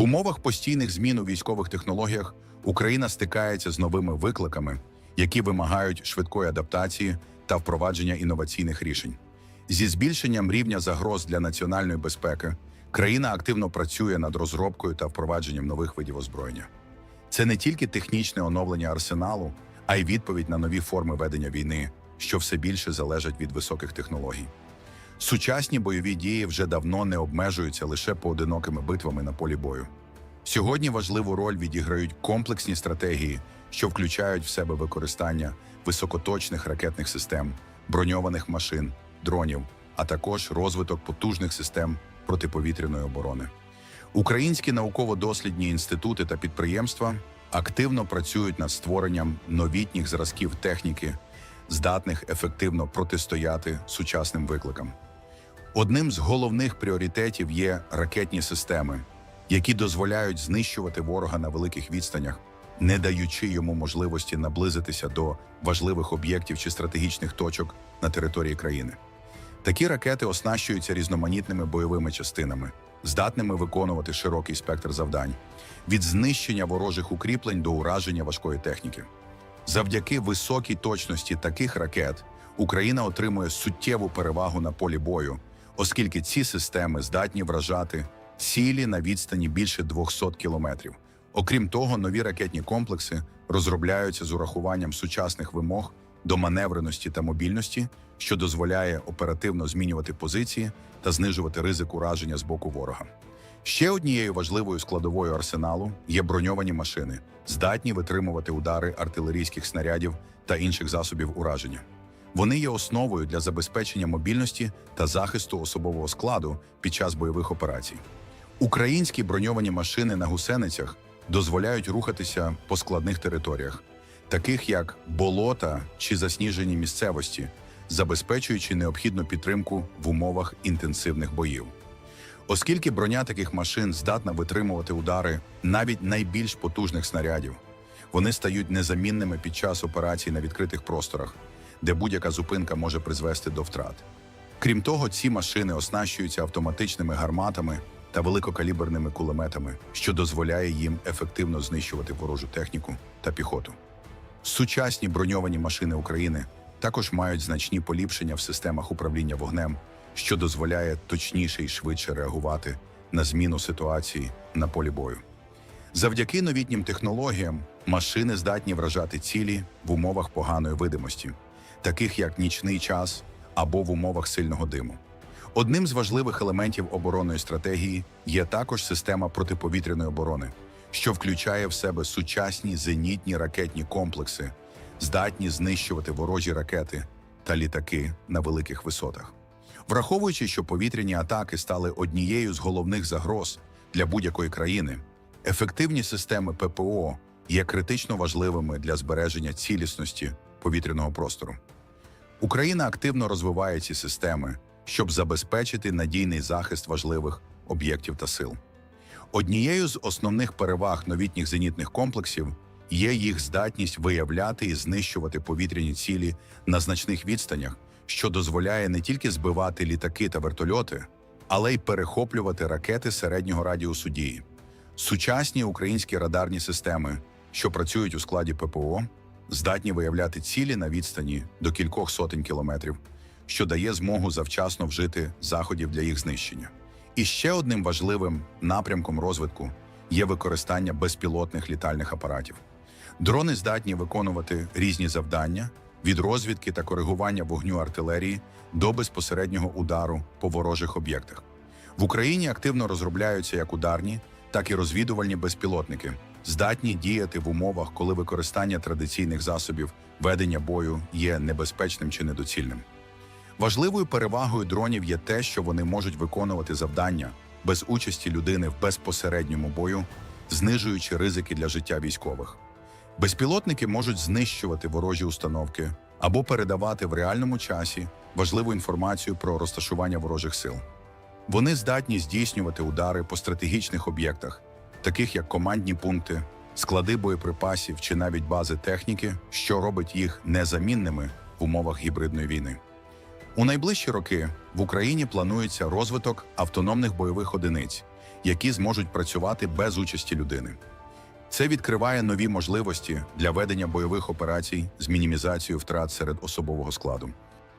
В умовах постійних змін у військових технологіях Україна стикається з новими викликами, які вимагають швидкої адаптації та впровадження інноваційних рішень. Зі збільшенням рівня загроз для національної безпеки країна активно працює над розробкою та впровадженням нових видів озброєння. Це не тільки технічне оновлення арсеналу, а й відповідь на нові форми ведення війни, що все більше залежать від високих технологій. Сучасні бойові дії вже давно не обмежуються лише поодинокими битвами на полі бою. Сьогодні важливу роль відіграють комплексні стратегії, що включають в себе використання високоточних ракетних систем, броньованих машин, дронів, а також розвиток потужних систем протиповітряної оборони. Українські науково-дослідні інститути та підприємства активно працюють над створенням новітніх зразків техніки, здатних ефективно протистояти сучасним викликам. Одним з головних пріоритетів є ракетні системи, які дозволяють знищувати ворога на великих відстанях, не даючи йому можливості наблизитися до важливих об'єктів чи стратегічних точок на території країни. Такі ракети оснащуються різноманітними бойовими частинами, здатними виконувати широкий спектр завдань від знищення ворожих укріплень до ураження важкої техніки. Завдяки високій точності таких ракет Україна отримує суттєву перевагу на полі бою, оскільки ці системи здатні вражати цілі на відстані більше 200 кілометрів. Окрім того, нові ракетні комплекси розробляються з урахуванням сучасних вимог до маневреності та мобільності, що дозволяє оперативно змінювати позиції та знижувати ризик ураження з боку ворога. Ще однією важливою складовою арсеналу є броньовані машини, здатні витримувати удари артилерійських снарядів та інших засобів ураження. Вони є основою для забезпечення мобільності та захисту особового складу під час бойових операцій. Українські броньовані машини на гусеницях дозволяють рухатися по складних територіях, таких як болота чи засніжені місцевості, забезпечуючи необхідну підтримку в умовах інтенсивних боїв. Оскільки броня таких машин здатна витримувати удари навіть найбільш потужних снарядів, вони стають незамінними під час операцій на відкритих просторах, де будь-яка зупинка може призвести до втрат. Крім того, ці машини оснащуються автоматичними гарматами та великокаліберними кулеметами, що дозволяє їм ефективно знищувати ворожу техніку та піхоту. Сучасні броньовані машини України також мають значні поліпшення в системах управління вогнем, що дозволяє точніше і швидше реагувати на зміну ситуації на полі бою. Завдяки новітнім технологіям машини здатні вражати цілі в умовах поганої видимості, таких як нічний час або в умовах сильного диму. Одним з важливих елементів оборонної стратегії є також система протиповітряної оборони, що включає в себе сучасні зенітні ракетні комплекси, здатні знищувати ворожі ракети та літаки на великих висотах. Враховуючи, що повітряні атаки стали однією з головних загроз для будь-якої країни, ефективні системи ППО є критично важливими для збереження цілісності повітряного простору. Україна активно розвиває ці системи, щоб забезпечити надійний захист важливих об'єктів та сил. Однією з основних переваг новітніх зенітних комплексів є їх здатність виявляти і знищувати повітряні цілі на значних відстанях, що дозволяє не тільки збивати літаки та вертольоти, але й перехоплювати ракети середнього радіусу дії. Сучасні українські радарні системи, що працюють у складі ППО, здатні виявляти цілі на відстані до кількох сотень кілометрів, що дає змогу завчасно вжити заходів для їх знищення. І ще одним важливим напрямком розвитку є використання безпілотних літальних апаратів. Дрони здатні виконувати різні завдання від розвідки та коригування вогню артилерії до безпосереднього удару по ворожих об'єктах. В Україні активно розробляються як ударні, так і розвідувальні безпілотники, здатні діяти в умовах, коли використання традиційних засобів ведення бою є небезпечним чи недоцільним. Важливою перевагою дронів є те, що вони можуть виконувати завдання без участі людини в безпосередньому бою, знижуючи ризики для життя військових. Безпілотники можуть знищувати ворожі установки або передавати в реальному часі важливу інформацію про розташування ворожих сил. Вони здатні здійснювати удари по стратегічних об'єктах, таких як командні пункти, склади боєприпасів чи навіть бази техніки, що робить їх незамінними в умовах гібридної війни. У найближчі роки в Україні планується розвиток автономних бойових одиниць, які зможуть працювати без участі людини. Це відкриває нові можливості для ведення бойових операцій з мінімізацією втрат серед особового складу.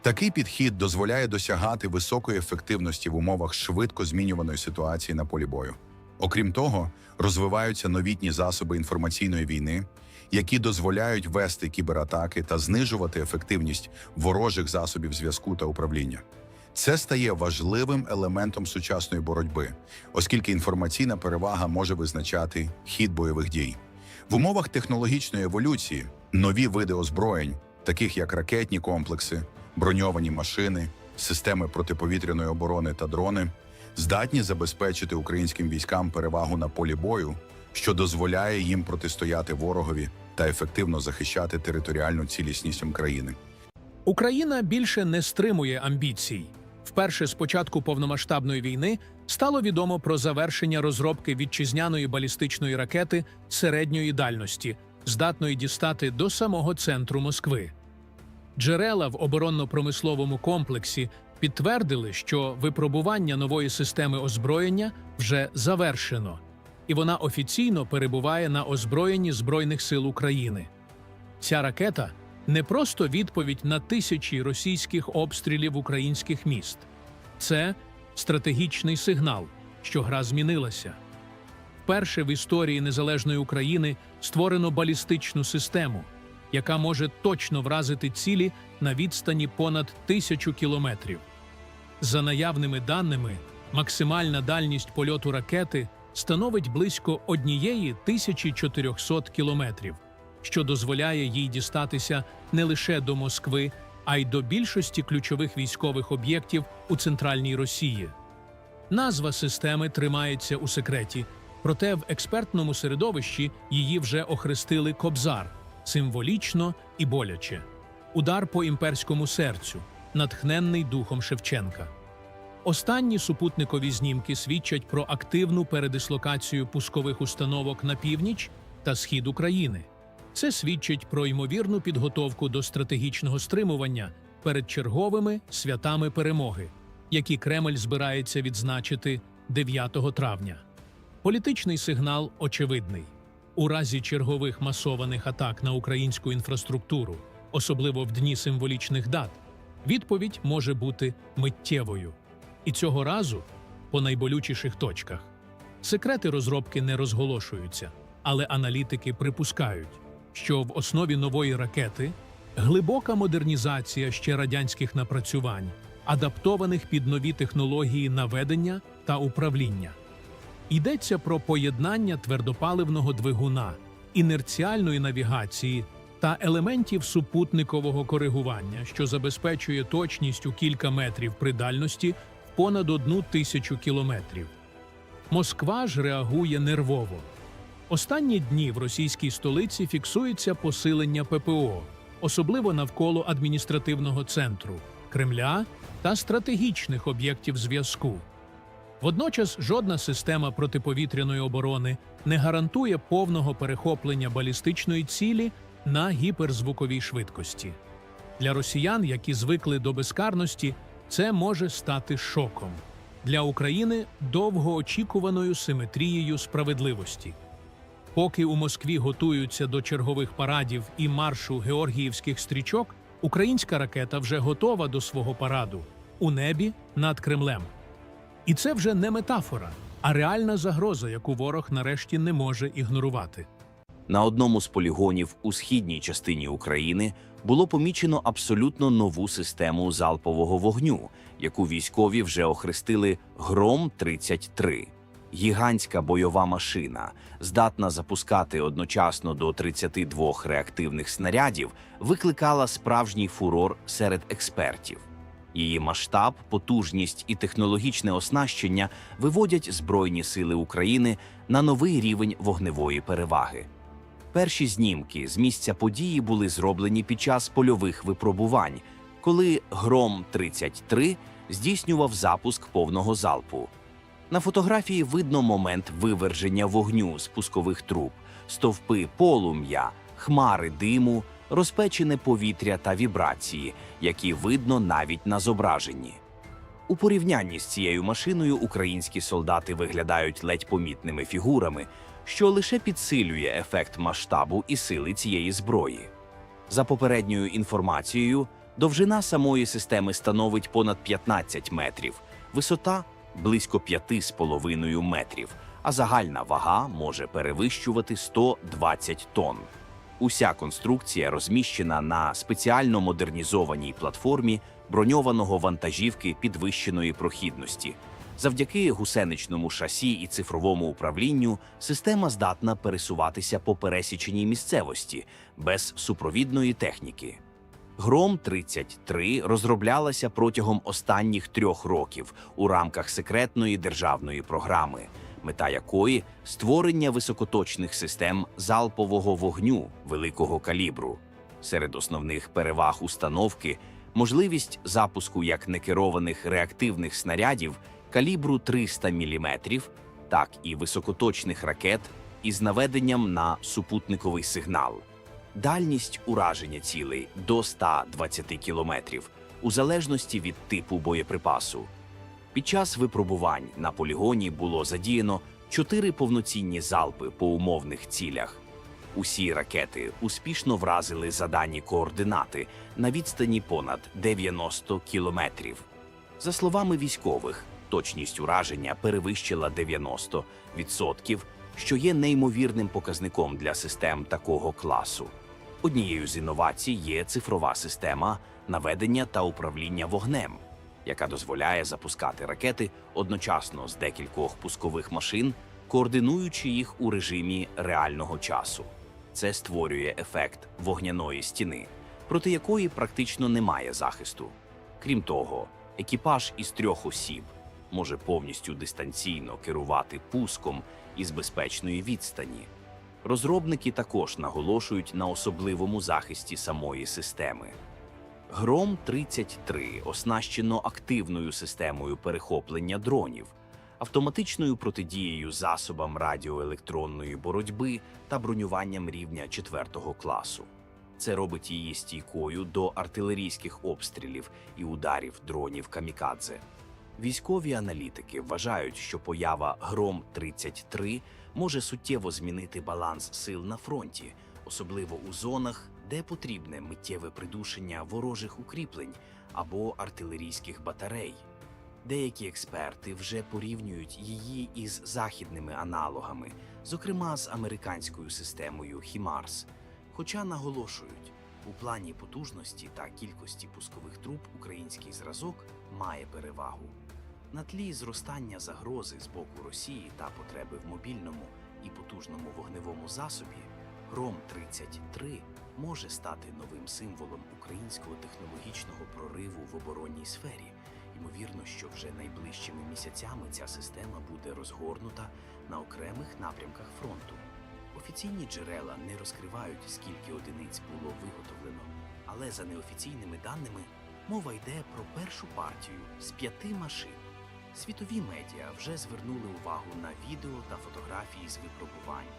Такий підхід дозволяє досягати високої ефективності в умовах швидко змінюваної ситуації на полі бою. Окрім того, розвиваються новітні засоби інформаційної війни, які дозволяють вести кібератаки та знижувати ефективність ворожих засобів зв'язку та управління. Це стає важливим елементом сучасної боротьби, оскільки інформаційна перевага може визначати хід бойових дій. В умовах технологічної еволюції нові види озброєнь, таких як ракетні комплекси, броньовані машини, системи протиповітряної оборони та дрони, здатні забезпечити українським військам перевагу на полі бою, що дозволяє їм протистояти ворогові та ефективно захищати територіальну цілісність країни. Україна більше не стримує амбіцій. Вперше з початку повномасштабної війни стало відомо про завершення розробки вітчизняної балістичної ракети середньої дальності, здатної дістати до самого центру Москви. Джерела в оборонно-промисловому комплексі підтвердили, що випробування нової системи озброєння вже завершено, і вона офіційно перебуває на озброєнні Збройних сил України. Ця ракета не просто відповідь на тисячі російських обстрілів українських міст. Це стратегічний сигнал, що гра змінилася. Вперше в історії незалежної України створено балістичну систему, яка може точно вразити цілі на відстані понад тисячу кілометрів. За наявними даними, максимальна дальність польоту ракети становить близько однієї 1400 кілометрів, що дозволяє їй дістатися не лише до Москви, а й до більшості ключових військових об'єктів у центральній Росії. Назва системи тримається у секреті, проте в експертному середовищі її вже охрестили Кобзар символічно і боляче. Удар по імперському серцю, натхненний духом Шевченка. Останні супутникові знімки свідчать про активну передислокацію пускових установок на північ та схід України. Це свідчить про ймовірну підготовку до стратегічного стримування перед черговими святами перемоги, які Кремль збирається відзначити 9 травня. Політичний сигнал очевидний. У разі чергових масованих атак на українську інфраструктуру, особливо в дні символічних дат, відповідь може бути миттєвою. І цього разу по найболючіших точках. Секрети розробки не розголошуються, але аналітики припускають, що в основі нової ракети глибока модернізація ще радянських напрацювань, адаптованих під нові технології наведення та управління. Йдеться про поєднання твердопаливного двигуна, інерціальної навігації та елементів супутникового коригування, що забезпечує точність у кілька метрів при дальності в понад одну тисячу кілометрів. Москва ж реагує нервово. Останні дні в російській столиці фіксується посилення ППО, особливо навколо адміністративного центру Кремля та стратегічних об'єктів зв'язку. Водночас жодна система протиповітряної оборони не гарантує повного перехоплення балістичної цілі на гіперзвуковій швидкості. Для росіян, які звикли до безкарності, це може стати шоком. Для України довгоочікуваною симетрією справедливості. Поки у Москві готуються до чергових парадів і маршу георгіївських стрічок, українська ракета вже готова до свого параду у небі над Кремлем. І це вже не метафора, а реальна загроза, яку ворог нарешті не може ігнорувати. На одному з полігонів у східній частині України було помічено абсолютно нову систему залпового вогню, яку військові вже охрестили Гром 33 Гігантська бойова машина, здатна запускати одночасно до 32 реактивних снарядів, викликала справжній фурор серед експертів. Її масштаб, потужність і технологічне оснащення виводять Збройні сили України на новий рівень вогневої переваги. Перші знімки з місця події були зроблені під час польових випробувань, коли Гром 33 здійснював запуск повного залпу. На фотографії видно момент виверження вогню з пускових труб, стовпи полум'я, хмари диму, розпечене повітря та вібрації, які видно навіть на зображенні. У порівнянні з цією машиною українські солдати виглядають ледь помітними фігурами, що лише підсилює ефект масштабу і сили цієї зброї. За попередньою інформацією, довжина самої системи становить понад 15 метрів, висота близько 5,5 метрів, а загальна вага може перевищувати 120 тонн. Уся конструкція розміщена на спеціально модернізованій платформі броньованого вантажівки підвищеної прохідності. Завдяки гусеничному шасі і цифровому управлінню система здатна пересуватися по пересіченій місцевості без супровідної техніки. Гром 33 розроблялася протягом останніх трьох років у рамках секретної державної програми, мета якої створення високоточних систем залпового вогню великого калібру. Серед основних переваг установки можливість запуску як некерованих реактивних снарядів калібру 300 мм, так і високоточних ракет із наведенням на супутниковий сигнал. Дальність ураження цілей до 120 кілометрів у залежності від типу боєприпасу. Під час випробувань на полігоні було задіяно чотири повноцінні залпи по умовних цілях. Усі ракети успішно вразили задані координати на відстані понад 90 кілометрів. За словами військових, точність ураження перевищила 90%, що є неймовірним показником для систем такого класу. Однією з інновацій є цифрова система наведення та управління вогнем, яка дозволяє запускати ракети одночасно з декількох пускових машин, координуючи їх у режимі реального часу. Це створює ефект вогняної стіни, проти якої практично немає захисту. Крім того, екіпаж із трьох осіб може повністю дистанційно керувати пуском із безпечної відстані. Розробники також наголошують на особливому захисті самої системи. Гром 33 оснащено активною системою перехоплення дронів, автоматичною протидією засобам радіоелектронної боротьби та бронюванням рівня 4 класу. Це робить її стійкою до артилерійських обстрілів і ударів дронів камікадзе. Військові аналітики вважають, що поява Гром 33 може суттєво змінити баланс сил на фронті, особливо у зонах, де потрібне миттєве придушення ворожих укріплень або артилерійських батарей. Деякі експерти вже порівнюють її із західними аналогами, зокрема з американською системою HIMARS, хоча наголошують, у плані потужності та кількості пускових труб український зразок має перевагу. На тлі зростання загрози з боку Росії та потреби в мобільному і потужному вогневому засобі, Гром 33 може стати новим символом українського технологічного прориву в оборонній сфері. Ймовірно, що вже найближчими місяцями ця система буде розгорнута на окремих напрямках фронту. Офіційні джерела не розкривають, скільки одиниць було виготовлено, але за неофіційними даними мова йде про першу партію з п'яти машин. Світові медіа вже звернули увагу на відео та фотографії з випробувань.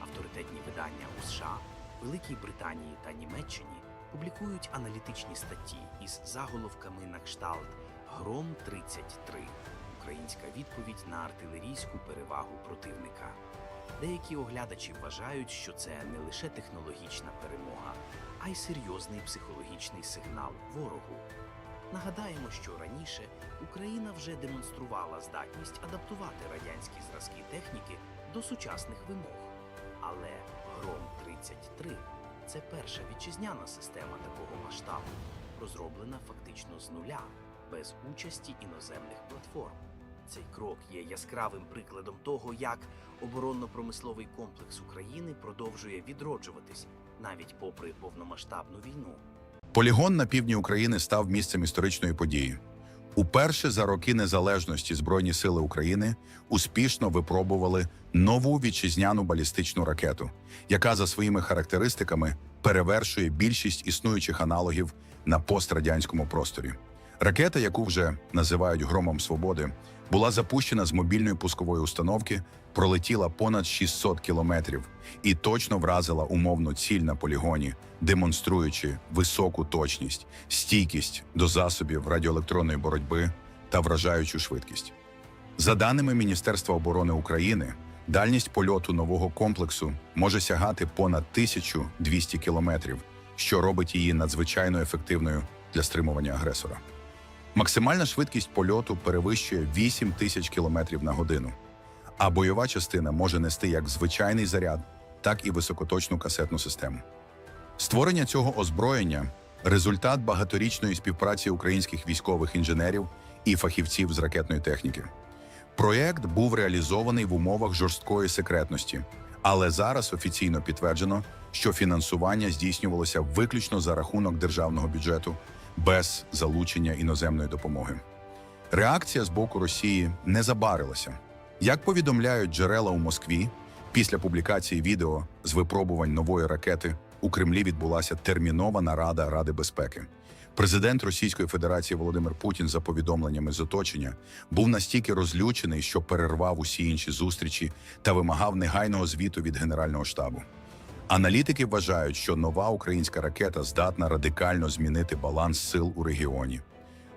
Авторитетні видання у США, Великій Британії та Німеччині публікують аналітичні статті із заголовками на кшталт Гром 33 Українська відповідь на артилерійську перевагу противника. Деякі оглядачі вважають, що це не лише технологічна перемога, а й серйозний психологічний сигнал ворогу. Нагадаємо, що раніше Україна вже демонструвала здатність адаптувати радянські зразки техніки до сучасних вимог. Але Гром 33 це перша вітчизняна система такого масштабу, розроблена фактично з нуля, без участі іноземних платформ. Цей крок є яскравим прикладом того, як оборонно-промисловий комплекс України продовжує відроджуватись навіть попри повномасштабну війну. Полігон на півдні України став місцем історичної події. Уперше за роки незалежності Збройні сили України успішно випробували нову вітчизняну балістичну ракету, яка за своїми характеристиками перевершує більшість існуючих аналогів на пострадянському просторі. Ракета, яку вже називають громом свободи, була запущена з мобільної пускової установки, пролетіла понад 600 кілометрів і точно вразила умовну ціль на полігоні, демонструючи високу точність, стійкість до засобів радіоелектронної боротьби та вражаючу швидкість. За даними Міністерства оборони України, дальність польоту нового комплексу може сягати понад 1200 кілометрів, що робить її надзвичайно ефективною для стримування агресора. Максимальна швидкість польоту перевищує 8 тисяч кілометрів на годину, а бойова частина може нести як звичайний заряд, так і високоточну касетну систему. Створення цього озброєння результат багаторічної співпраці українських військових інженерів і фахівців з ракетної техніки. Проєкт був реалізований в умовах жорсткої секретності, але зараз офіційно підтверджено, що фінансування здійснювалося виключно за рахунок державного бюджету без залучення іноземної допомоги. Реакція з боку Росії не забарилася. Як повідомляють джерела у Москві, після публікації відео з випробувань нової ракети у Кремлі відбулася термінова нарада Ради безпеки. Президент Російської Федерації Володимир Путін, за повідомленнями з оточення, був настільки розлючений, що перервав усі інші зустрічі та вимагав негайного звіту від Генерального штабу. Аналітики вважають, що нова українська ракета здатна радикально змінити баланс сил у регіоні.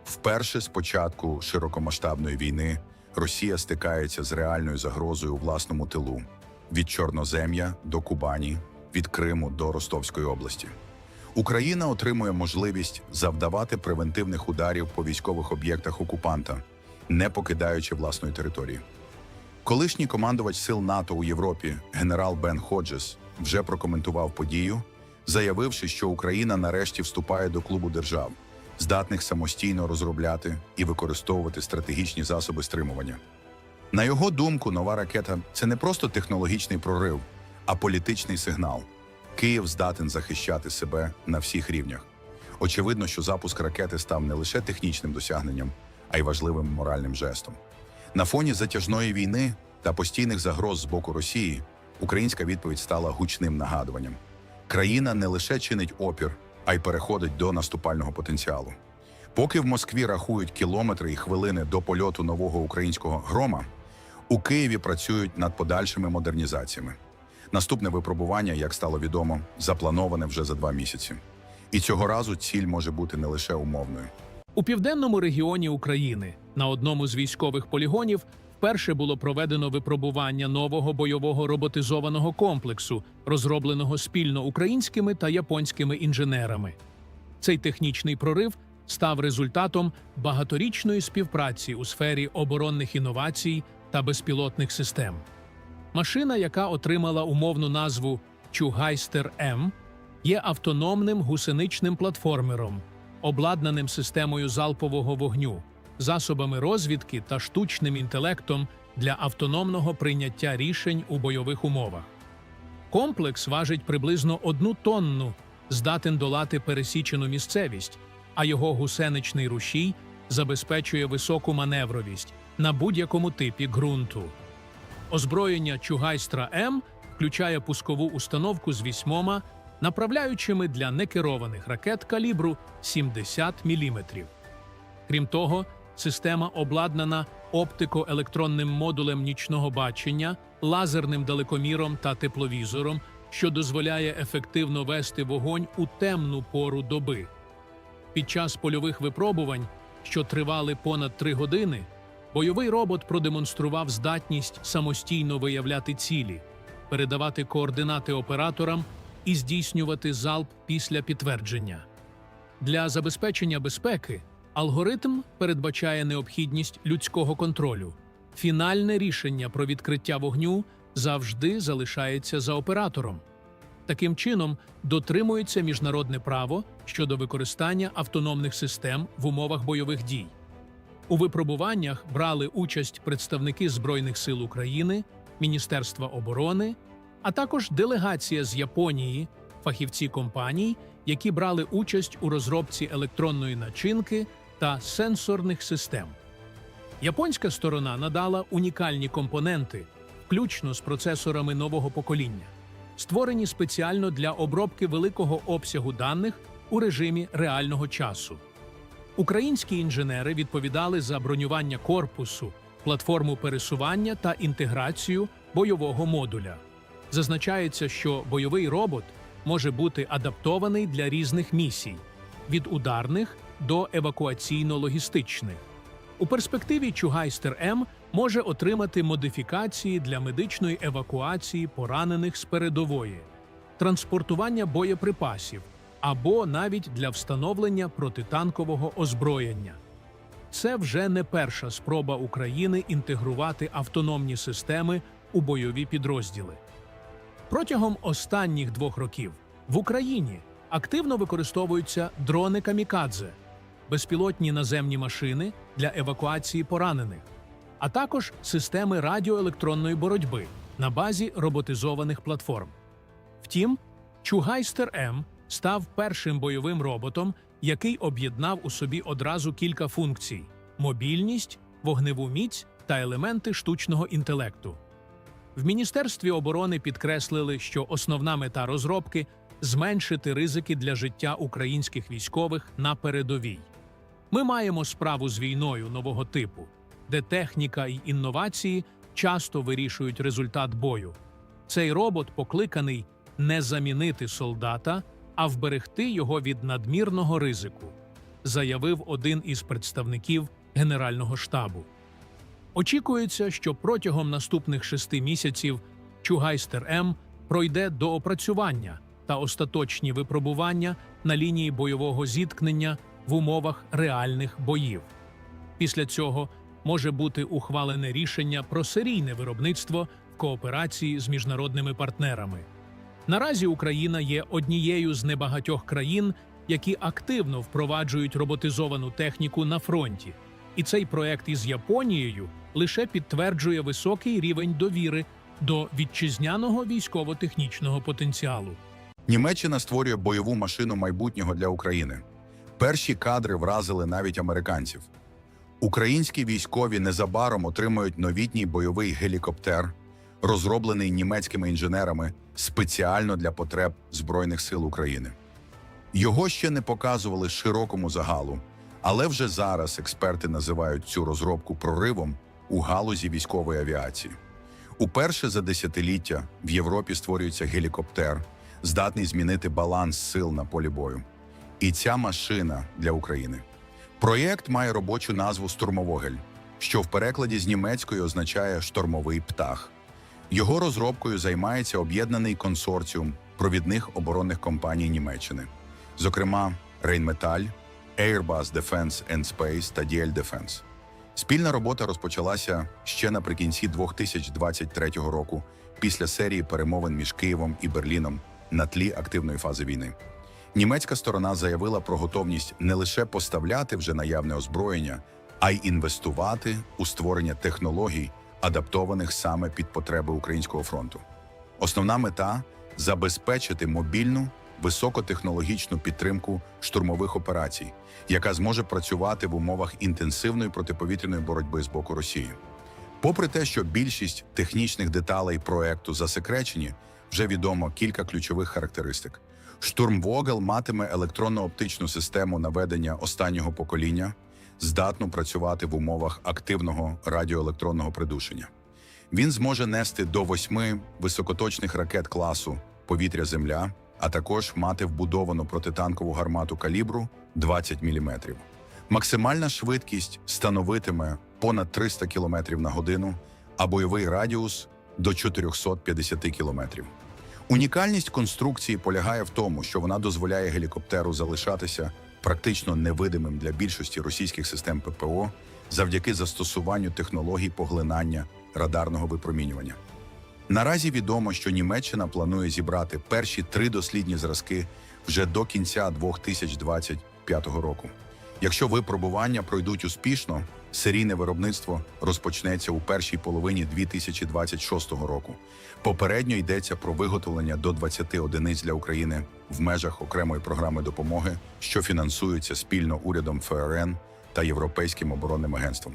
Вперше з початку широкомасштабної війни Росія стикається з реальною загрозою у власному тилу від Чорнозем'я до Кубані, від Криму до Ростовської області. Україна отримує можливість завдавати превентивних ударів по військових об'єктах окупанта, не покидаючи власної території. Колишній командувач сил НАТО у Європі генерал Бен Ходжес вже прокоментував подію, заявивши, що Україна нарешті вступає до клубу держав, здатних самостійно розробляти і використовувати стратегічні засоби стримування. На його думку, нова ракета це не просто технологічний прорив, а політичний сигнал. Київ здатен захищати себе на всіх рівнях. Очевидно, що запуск ракети став не лише технічним досягненням, а й важливим моральним жестом. На фоні затяжної війни та постійних загроз з боку Росії українська відповідь стала гучним нагадуванням. Країна не лише чинить опір, а й переходить до наступального потенціалу. Поки в Москві рахують кілометри і хвилини до польоту нового українського грома, у Києві працюють над подальшими модернізаціями. Наступне випробування, як стало відомо, заплановане вже за два місяці. І цього разу ціль може бути не лише умовною. У південному регіоні України на одному з військових полігонів вперше було проведено випробування нового бойового роботизованого комплексу, розробленого спільно українськими та японськими інженерами. Цей технічний прорив став результатом багаторічної співпраці у сфері оборонних інновацій та безпілотних систем. Машина, яка отримала умовну назву Чугайстер М, є автономним гусеничним платформером, обладнаним системою залпового вогню, засобами розвідки та штучним інтелектом для автономного прийняття рішень у бойових умовах. Комплекс важить приблизно одну тонну, здатен долати пересічену місцевість, а його гусеничний рушій забезпечує високу маневровість на будь-якому типі ґрунту. Озброєння Чугайстра М включає пускову установку з вісьмома направляючими для некерованих ракет калібру 70 мм. Крім того, система обладнана оптико-електронним модулем нічного бачення, лазерним далекоміром та тепловізором, що дозволяє ефективно вести вогонь у темну пору доби. Під час польових випробувань, що тривали понад три години, бойовий робот продемонстрував здатність самостійно виявляти цілі, передавати координати операторам і здійснювати залп після підтвердження. Для забезпечення безпеки алгоритм передбачає необхідність людського контролю. Фінальне рішення про відкриття вогню завжди залишається за оператором. Таким чином, дотримується міжнародне право щодо використання автономних систем в умовах бойових дій. У випробуваннях брали участь представники Збройних сил України, Міністерства оборони, а також делегація з Японії, фахівці компаній, які брали участь у розробці електронної начинки та сенсорних систем. Японська сторона надала унікальні компоненти, включно з процесорами нового покоління, створені спеціально для обробки великого обсягу даних у режимі реального часу. Українські інженери відповідали за бронювання корпусу, платформу пересування та інтеграцію бойового модуля. Зазначається, що бойовий робот може бути адаптований для різних місій від ударних до евакуаційно-логістичних. У перспективі Чугайстер М може отримати модифікації для медичної евакуації поранених з передової, транспортування боєприпасів або навіть для встановлення протитанкового озброєння. Це вже не перша спроба України інтегрувати автономні системи у бойові підрозділи. Протягом останніх двох років в Україні активно використовуються дрони камікадзе, безпілотні наземні машини для евакуації поранених, а також системи радіоелектронної боротьби на базі роботизованих платформ. Втім, Чугайстер М став першим бойовим роботом, який об'єднав у собі одразу кілька функцій: мобільність, вогневу міць та елементи штучного інтелекту. В Міністерстві оборони підкреслили, що основна мета розробки зменшити ризики для життя українських військових на передовій. Ми маємо справу з війною нового типу, де техніка і інновації часто вирішують результат бою. Цей робот покликаний не замінити солдата, а вберегти його від надмірного ризику, заявив один із представників Генерального штабу. Очікується, що протягом наступних шести місяців Чугайстер М пройде до опрацювання та остаточні випробування на лінії бойового зіткнення в умовах реальних боїв. Після цього може бути ухвалене рішення про серійне виробництво в кооперації з міжнародними партнерами. Наразі Україна є однією з небагатьох країн, які активно впроваджують роботизовану техніку на фронті, і цей проект із Японією лише підтверджує високий рівень довіри до вітчизняного військово-технічного потенціалу. Німеччина створює бойову машину майбутнього для України. Перші кадри вразили навіть американців. Українські військові незабаром отримають новітній бойовий гелікоптер, розроблений німецькими інженерами спеціально для потреб Збройних сил України. Його ще не показували широкому загалу, але вже зараз експерти називають цю розробку проривом у галузі військової авіації. Уперше за десятиліття в Європі створюється гелікоптер, здатний змінити баланс сил на полі бою. І ця машина для України. Проєкт має робочу назву Штурмовогель, що в перекладі з німецької означає штормовий птах. Його розробкою займається об'єднаний консорціум провідних оборонних компаній Німеччини, зокрема Rheinmetall, Airbus Defence and Space та DL Defense. Спільна робота розпочалася ще наприкінці 2023 року після серії перемовин між Києвом і Берліном на тлі активної фази війни. Німецька сторона заявила про готовність не лише поставляти вже наявне озброєння, а й інвестувати у створення технологій, адаптованих саме під потреби українського фронту. Основна мета забезпечити мобільну, високотехнологічну підтримку штурмових операцій, яка зможе працювати в умовах інтенсивної протиповітряної боротьби з боку Росії. Попри те, що більшість технічних деталей проекту засекречені, вже відомо кілька ключових характеристик. Штурмвогел матиме електронно-оптичну систему наведення останнього покоління, здатну працювати в умовах активного радіоелектронного придушення. Він зможе нести до восьми високоточних ракет класу повітря-земля, а також мати вбудовану протитанкову гармату калібру 20 мм. Максимальна швидкість становитиме понад 300 км на годину, а бойовий радіус до 450 км. Унікальність конструкції полягає в тому, що вона дозволяє гелікоптеру залишатися практично невидимим для більшості російських систем ППО завдяки застосуванню технологій поглинання радарного випромінювання. Наразі відомо, що Німеччина планує зібрати перші три дослідні зразки вже до кінця 2025 року. Якщо випробування пройдуть успішно, серійне виробництво розпочнеться у першій половині 2026 року. Попередньо йдеться про виготовлення до 20 одиниць для України в межах окремої програми допомоги, що фінансується спільно урядом ФРН та Європейським оборонним агентством.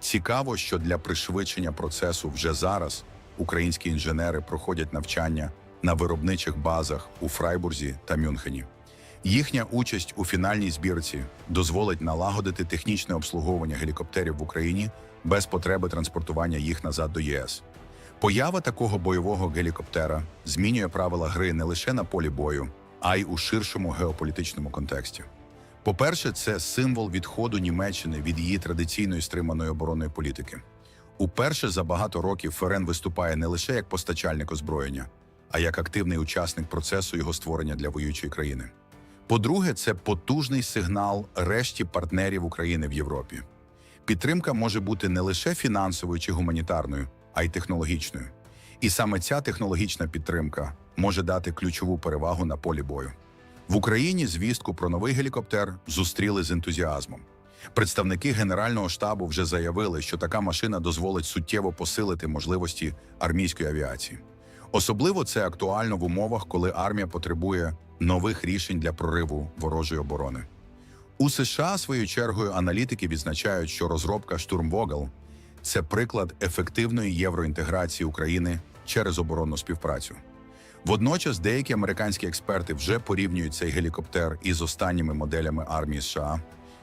Цікаво, що для пришвидшення процесу вже зараз українські інженери проходять навчання на виробничих базах у Фрайбурзі та Мюнхені. Їхня участь у фінальній збірці дозволить налагодити технічне обслуговування гелікоптерів в Україні без потреби транспортування їх назад до ЄС. Поява такого бойового гелікоптера змінює правила гри не лише на полі бою, а й у ширшому геополітичному контексті. По-перше, це символ відходу Німеччини від її традиційної стриманої оборонної політики. Уперше за багато років ФРН виступає не лише як постачальник озброєння, а як активний учасник процесу його створення для воюючої країни. По-друге, це потужний сигнал решті партнерів України в Європі. Підтримка може бути не лише фінансовою чи гуманітарною, а й технологічною. І саме ця технологічна підтримка може дати ключову перевагу на полі бою. В Україні звістку про новий гелікоптер зустріли з ентузіазмом. Представники Генерального штабу вже заявили, що така машина дозволить суттєво посилити можливості армійської авіації. Особливо це актуально в умовах, коли армія потребує нових рішень для прориву ворожої оборони. У США своєю чергою аналітики відзначають, що розробка Штурмвогел це приклад ефективної євроінтеграції України через оборонну співпрацю. Водночас деякі американські експерти вже порівнюють цей гелікоптер із останніми моделями армії США,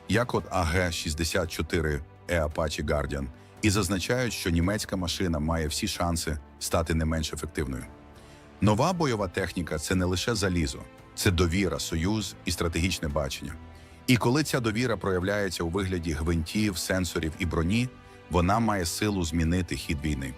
як от АГ-64 E Apache Guardian, і зазначають, що німецька машина має всі шанси стати не менш ефективною. Нова бойова техніка це не лише залізо, це довіра, союз і стратегічне бачення. І коли ця довіра проявляється у вигляді гвинтів, сенсорів і броні, вона має силу змінити хід війни.